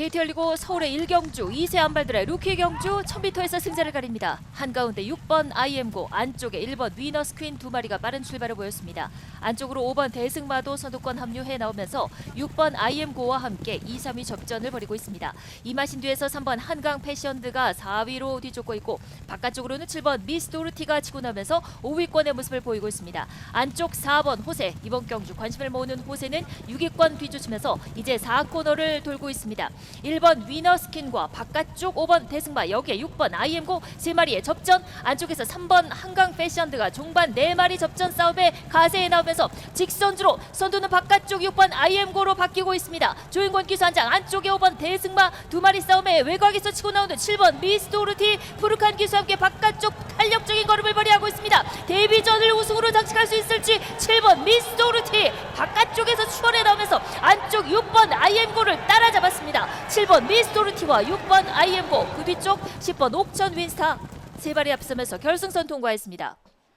게이트 열리고 서울의 1경주 2세 안발들의 루키 경주 1000m에서 승자를 가립니다. 한가운데 6번 IM고 안쪽에 1번 위너스 퀸 두 마리가 빠른 출발을 보였습니다. 안쪽으로 5번 대승마도 선두권 합류해 나오면서 6번 IM고와 함께 2, 3위 접전을 벌이고 있습니다. 이마신 뒤에서 3번 한강 패션드가 4위로 뒤쫓고 있고 바깥쪽으로는 7번 미스 도르티가 치고 나면서 5위권의 모습을 보이고 있습니다. 안쪽 4번 호세 이번 경주 관심을 모으는 호세는 6위권 뒤쫓으면서 이제 4코너를 돌고 있습니다. 1번 위너스킨과 바깥쪽 5번 대승마 여기에 6번 IM고 3마리의 접전 안쪽에서 3번 한강 패션드가 종반 4마리 접전 싸움에 가세에 나오면서 직선주로 선두는 바깥쪽 6번 IM고로 바뀌고 있습니다. 조인권 기수 한 장 안쪽에 5번 대승마 두 마리 싸움에 외곽에서 치고 나오는 7번 미스도르티 푸르칸 기수와 함께 바깥쪽 탄력적인 걸음을 벌이하고 있습니다. 데뷔전을 우승으로 장식할 수 있을지 7번 미스 도르티 바깥쪽에서 추월해 나오면서 안쪽 6번 IM고를 따라잡았습니다. 7번 미스 도르티와 6번 IM고 그 뒤쪽 10번 옥천 윈스타 세 발이 앞서면서 결승선 통과했습니다.